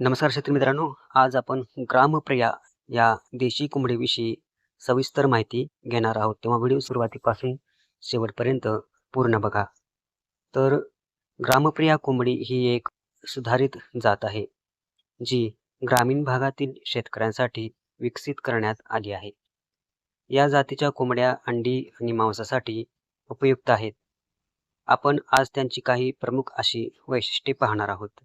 नमस्कार शेतकरी मित्रांनो आज आपण ग्रामप्रिया या देशी कोंबडीविषयी सविस्तर माहिती घेणार आहोत. तेव्हा व्हिडिओ सुरुवातीपासून शेवटपर्यंत पूर्ण बघा. तर ग्रामप्रिया कोंबडी ही एक सुधारित जात आहे जी ग्रामीण भागातील शेतकऱ्यांसाठी विकसित करण्यात आली आहे. या जातीच्या कोंबड्या अंडी आणि मांसासाठी उपयुक्त आहेत. आपण आज त्यांची काही प्रमुख अशी वैशिष्ट्ये पाहणार आहोत.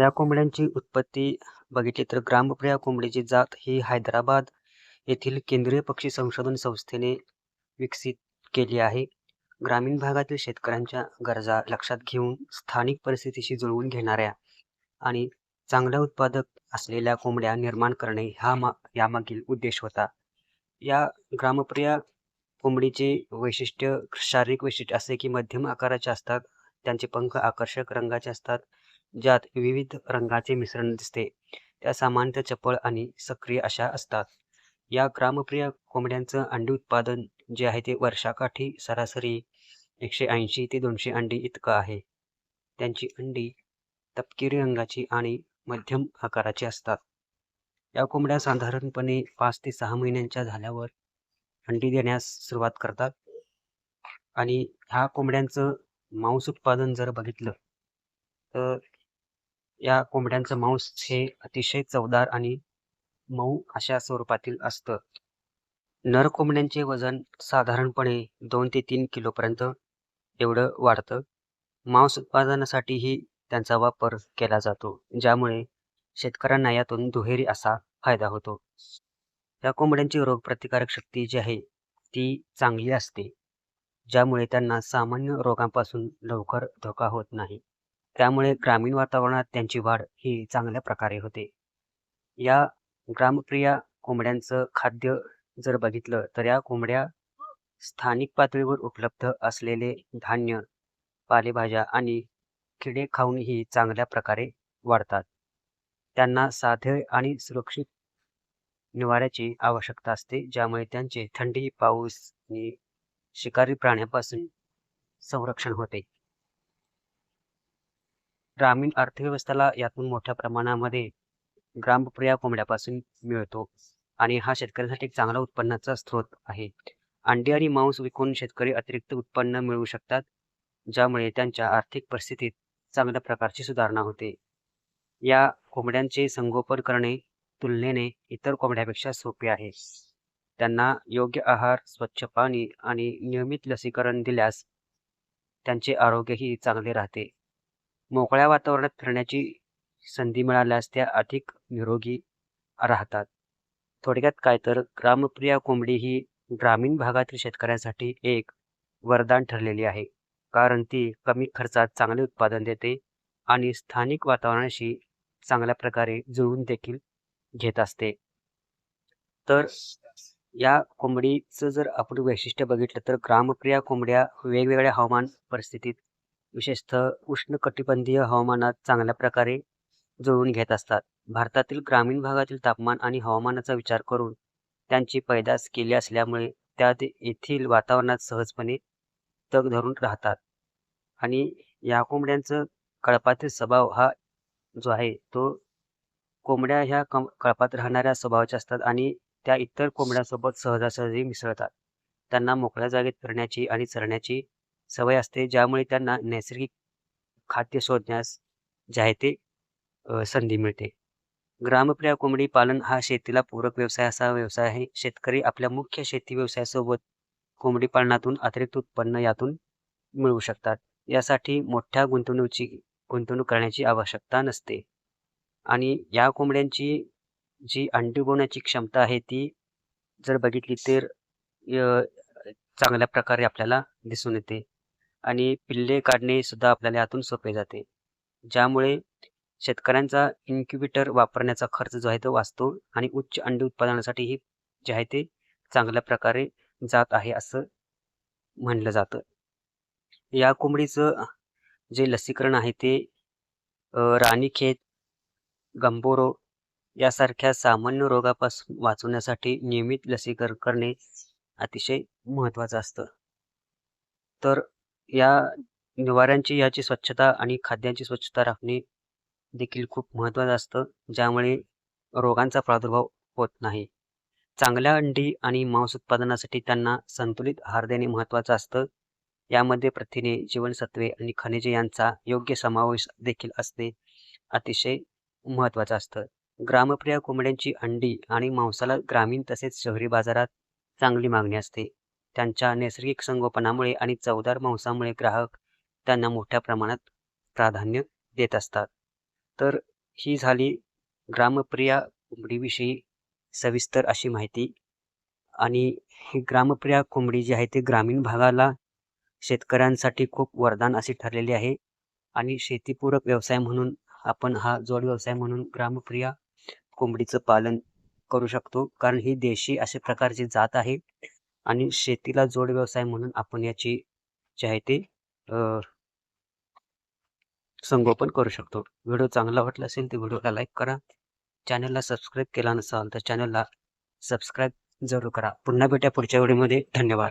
या कोंबड्यांची उत्पत्ती बघितली तर ग्रामप्रिया कोंबडीची जात ही हैदराबाद येथील केंद्रीय पक्षी संशोधन संस्थेने विकसित केली आहे. ग्रामीण भागातील शेतकऱ्यांच्या गरजा लक्षात घेऊन स्थानिक परिस्थितीशी जुळवून घेणाऱ्या आणि चांगल्या उत्पादक असलेल्या कोंबड्या निर्माण करणे हा मा यामागील उद्देश होता. या ग्रामप्रिया कोंबडीचे वैशिष्ट्य शारीरिक वैशिष्ट्य असे की मध्यम आकाराचे असतात त्यांचे पंख आकर्षक रंगाचे असतात ज्यात विविध रंगाचे मिश्रण दिसते. त्या सामान्यतः चपळ आणि सक्रिय अशा असतात. या ग्रामप्रिय कोंबड्यांचं अंडी उत्पादन जे आहे ते वर्षाकाठी सरासरी एकशे ऐंशी ते दोनशे अंडी इतकं आहे. त्यांची अंडी तपकिरी रंगाची आणि मध्यम आकाराची असतात. या कोंबड्या साधारणपणे पाच ते सहा महिन्यांच्या झाल्यावर अंडी देण्यास सुरुवात करतात. आणि ह्या कोंबड्यांचं मांस उत्पादन जर बघितलं तर या कोंबड्यांचं मांस हे अतिशय चवदार आणि मऊ अशा स्वरूपातील असतं. नर कोंबड्यांचे वजन साधारणपणे दोन ते तीन किलोपर्यंत एवढं वाढतं. मांस उत्पादनासाठीही त्यांचा वापर केला जातो ज्यामुळे शेतकऱ्यांना यातून दुहेरी असा फायदा होतो. या कोंबड्यांची रोगप्रतिकारक शक्ती जी आहे ती चांगली असते ज्यामुळे त्यांना सामान्य रोगांपासून लवकर धोका होत नाही. त्यामुळे ग्रामीण वातावरणात त्यांची वाढ ही चांगल्या प्रकारे होते. या ग्रामप्रिया कोंबड्यांचं खाद्य जर बघितलं तर या कोंबड्या स्थानिक पातळीवर उपलब्ध असलेले धान्य पालेभाज्या आणि किडे खाऊनही चांगल्या प्रकारे वाढतात. त्यांना साधे आणि सुरक्षित निवाऱ्याची आवश्यकता असते ज्यामुळे त्यांचे थंडी पाऊस आणि शिकारी प्राण्यापासून संरक्षण होते. ग्रामीण अर्थव्यवस्थेला यातून मोठ्या प्रमाणामध्ये ग्रामप्रिया कोंबड्यापासून मिळतो. आणि हा शेतकऱ्यांसाठी एक चांगला उत्पन्नाचा स्रोत आहे. अंडी आणि मांस विकून शेतकरी अतिरिक्त उत्पन्न मिळवू शकतात ज्यामुळे त्यांच्या आर्थिक परिस्थितीत चांगल्या प्रकारची सुधारणा होते. या कोंबड्यांचे संगोपन करणे तुलनेने इतर कोंबड्यापेक्षा सोपे आहे. त्यांना योग्य आहार स्वच्छ पाणी आणि नियमित लसीकरण दिल्यास त्यांचे आरोग्यही चांगले राहते. मोकळ्या वातावरणात फिरण्याची संधी मिळाल्यास त्या अधिक निरोगी राहतात. थोडक्यात काय तर ग्रामप्रिया कोंबडी ही ग्रामीण भागातील शेतकऱ्यांसाठी एक वरदान ठरलेली आहे. कारण ती कमी खर्चात चांगले उत्पादन देते आणि स्थानिक वातावरणाशी चांगल्या प्रकारे जुळवून देखील घेत असते. तर या कोंबडीचं जर आपण वैशिष्ट्य बघितलं तर ग्रामप्रिया कोंबड्या वेगवेगळ्या हवामान परिस्थितीत विशेषतः उष्णकटिबंधीय हवामानात चांगल्या प्रकारे जुळवून घेत असतात. भारतातील ग्रामीण भागातील तापमान आणि हवामानाचा विचार करून त्यांची पैदास केली असल्यामुळे त्या येथील वातावरणात सहजपणे तग धरून राहतात. आणि या कोंबड्यांचं कळपातील स्वभाव हा जो आहे तो कोंबड्या ह्या कम कळपात राहणाऱ्या स्वभावाच्या असतात आणि त्या इतर कोंबड्यांसोबत सहजासहजी मिसळतात. त्यांना मोकळ्या जागेत फिरण्याची आणि चरण्याची सवय असते ज्यामुळे त्यांना नैसर्गिक खाद्य शोधण्यास जे ते संधी मिळते. ग्रामप्रिया कोंबडी पालन हा शेतीला पूरक व्यवसाय असा व्यवसाय आहे शेतकरी आपल्या मुख्य शेती व्यवसायासोबत कोंबडी पालनातून अतिरिक्त उत्पन्न यातून मिळवू शकतात. यासाठी मोठ्या गुंतवणुकीची गुंतवणूक करण्याची आवश्यकता नसते. आणि या कोंबड्यांची जी अंडी उगवण्याची क्षमता आहे ती जर बघितली तर चांगल्या प्रकारे आपल्याला दिसून येते. आणि पिल्ले काढणे सुद्धा आपल्याला यातून सोपे जाते. ज्यामुळे शेतकऱ्यांचा इन्क्युबेटर वापरण्याचा खर्च जो आहे तो वाचतो आणि उच्च अंडी उत्पादनासाठीही जे आहे ते चांगल्या प्रकारे जात आहे असं म्हणलं जातं. या कोंबडीचं जे लसीकरण आहे ते राणीखेत गंभोरो यासारख्या सामान्य रोगापासून वाचवण्यासाठी नियमित लसीकरण करणे अतिशय महत्त्वाचं असतं. तर या निवाऱ्यांची याची स्वच्छता आणि खाद्यांची स्वच्छता राखणे देखील खूप महत्त्वाचं असतं ज्यामुळे रोगांचा प्रादुर्भाव होत नाही. चांगल्या अंडी आणि मांस उत्पादनासाठी त्यांना संतुलित आहार देणे महत्त्वाचं असतं. यामध्ये प्रथिने जीवनसत्वे आणि खनिजे यांचा योग्य समावेश देखील असणे अतिशय महत्त्वाचं असतं. ग्रामप्रिय कोंबड्यांची अंडी आणि मांसाला ग्रामीण तसेच शहरी बाजारात चांगली मागणी असते. त्यांच्या नैसर्गिक संगोपनामुळे आणि चवदार मांसामुळे ग्राहक त्यांना मोठ्या प्रमाणात प्राधान्य देत असतात. तर ही झाली ग्रामप्रिया कोंबडीविषयी सविस्तर अशी माहिती. आणि ही ग्रामप्रिया कोंबडी जी आहे ती ग्रामीण भागाला शेतकऱ्यांसाठी खूप वरदान अशी ठरलेली आहे. आणि शेतीपूरक व्यवसाय म्हणून आपण हा जोड व्यवसाय म्हणून ग्रामप्रिया कोंबडीचं पालन करू शकतो. कारण ही देशी अशा प्रकारची जात आहे. आणि शेतीला जोड व्यवसाय म्हणून आपण याची जे आहे ते संगोपन करू शकतो. व्हिडिओ चांगला वाटला असेल तर व्हिडिओला लाईक करा. चॅनलला सबस्क्राईब केला नसाल तर चॅनलला सबस्क्राईब जरूर करा. पुन्हा भेट्या पुढच्या व्हिडिओमध्ये. धन्यवाद.